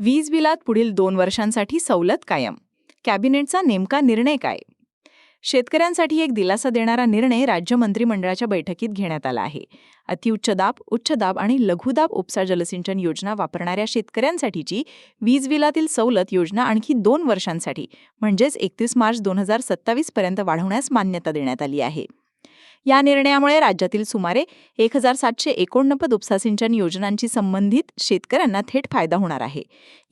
वीज बिलात पुढील दोन वर्षांसाठी सवलत कायम. कॅबिनेटचा नेमका निर्णय काय? शेतकऱ्यांसाठी एक दिलासा देणारा निर्णय राज्य मंत्रिमंडळाच्या बैठकीत घेण्यात आला आहे. अतिउच्च दाब उच्च दाब आणि लघुदाब उपसा जलसिंचन योजना वापरणाऱ्या शेतकऱ्यांसाठीची वीज बिलातील सवलत योजना आणखी दोन वर्षांसाठी म्हणजेच एकतीस मार्च दोन हजार सत्तावीस पर्यंत वाढवण्यास मान्यता देण्यात आली आहे. या निर्णयामुळे राज्यातील सुमारे एक हजार सातशे एकोणनव्वद उपसा सिंचन योजनांची संबंधित शेतकऱ्यांना थेट फायदा होणार आहे.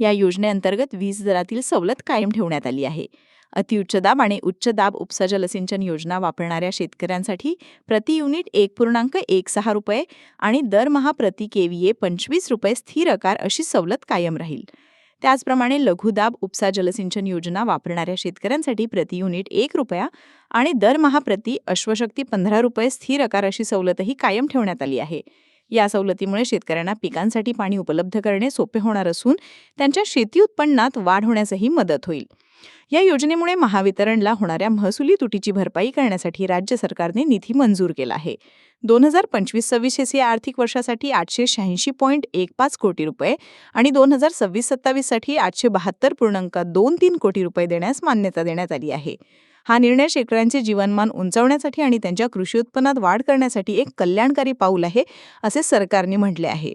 या योजनेअंतर्गत वीज दरातील सवलत कायम ठेवण्यात आली आहे. अतिउच्च दाब आणि उच्च दाब उपसा जलसिंचन योजना वापरणाऱ्या शेतकऱ्यांसाठी प्रति युनिट एक पूर्णांक एक सहा रुपये आणि दरमहा प्रति केव्हीए पंचवीस रुपये स्थिर आकार अशी सवलत कायम राहील. त्याचप्रमाणे लघुदाब उपसा जलसिंचन योजना वापरणाऱ्या शेतकऱ्यांसाठी प्रति युनिट एक रुपया आणि दरमहा प्रति अश्वशक्ती पंधरा रुपये स्थिर आकार अशी सवलतही कायम ठेवण्यात आली आहे. या सवलतीमुळे शेतकऱ्यांना पिकांसाठी पाणी उपलब्ध करणे सोपे होणार असून त्यांच्या शेती उत्पन्नात वाढ होण्यासही मदत होईल. या योजनेमुळे महावितरणला होणाऱ्या महसुली तुटीची भरपाई करण्यासाठी राज्य सरकारने निधी मंजूर केला आहे. दोन हजार पंचवीस सव्वीस या आर्थिक वर्षासाठी आठशे शहाऐंशी पॉईंट एक पाच कोटी रुपये आणि दोन हजार सव्वीस सत्तावीससाठी आठशे बहात्तर पूर्णांक दोन तीन कोटी रुपये देण्यास मान्यता देण्यात आली आहे. हा निर्णय शेतकऱ्यांचे जीवनमान उंचावण्यासाठी आणि त्यांच्या कृषी उत्पन्नात वाढ करण्यासाठी एक कल्याणकारी पाऊल आहे असे सरकारने म्हटले आहे.